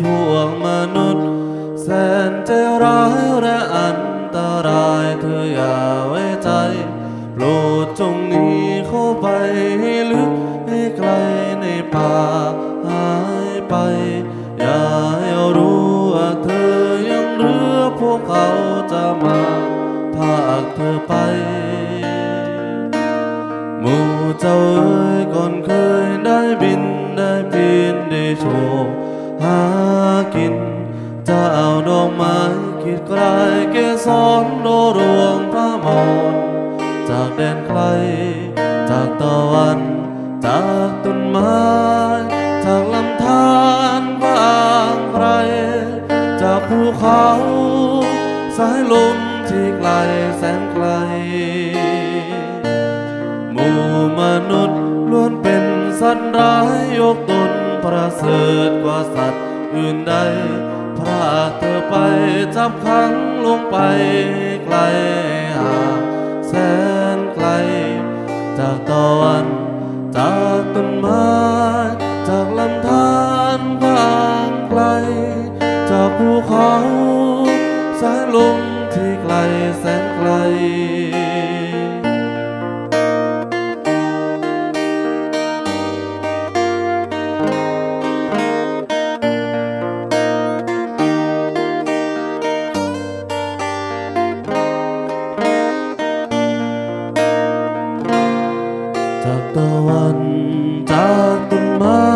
พวกมนุษย์ แสนใจร้ายและอันตรายเธออย่าไว้ใจ โปรดจงหนีเข้าไปให้ลึกให้ไกลในป่าหายไป อย่าให้รู้ว่าเธอยังเรือพวกเขาจะมาพากเธอไปหมู่เจ้าเอ้ยก่อนเคยได้บินได้ปีนได้โชว หากินจะเอาดอกไม้ขีดกลายเกสรโดรวงพระมอนจากแดนไกล จากตะวัน จากต้นไม้จากลำธารกว้างไกลจากภูเขา สายลมที่ไกลแสนไกล หมู่มนุษย์ล้วนเป็นสัตว์ร้ายยกตน ประเสริฐกว่าสัตว์อื่นใด พรากเธอไปจับขังลงไปไกลห่างแสนไกล จากตะวัน จากต้นไม้จากลำธารกว้างไกล จากภูเขาสายลมที่ไกลแสนไกล จากต้นไม้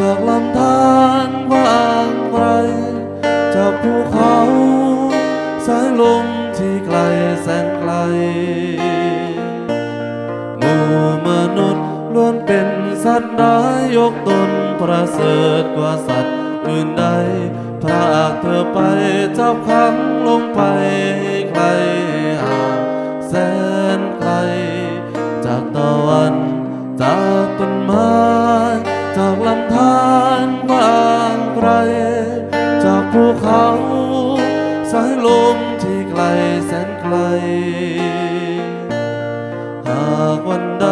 จากลำธารว้างไกลจากภูเขาสายลมที่ไกลแสนไกลหมู่มนุษย์ล้วนเป็นสัตว์ร้ายยกตนประเสริฐกว่าสัตว์อื่นใดพรากเธอไปจับขังลงไปไกลห่างแสนไกลจากต ภูเขาสายลมที่ไกลแสนไกล หากวันใด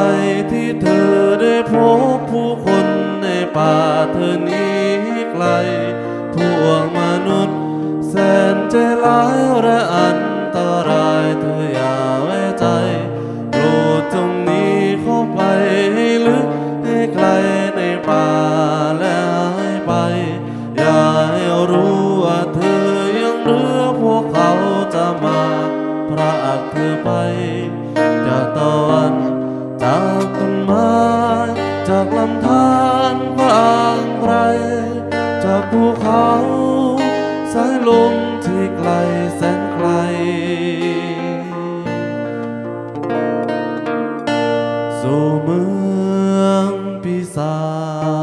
ที่เธอได้พบผู้คนในป่าเธอนี้ไกล ทั่วมนุษย์แสนใจร้ายากเธอไป จากตะวันจากต้นไม้จากลำธารกว้างไกจากภูเขาสายลมที่ไกลแสนไกล สู่เมืองปีศาจ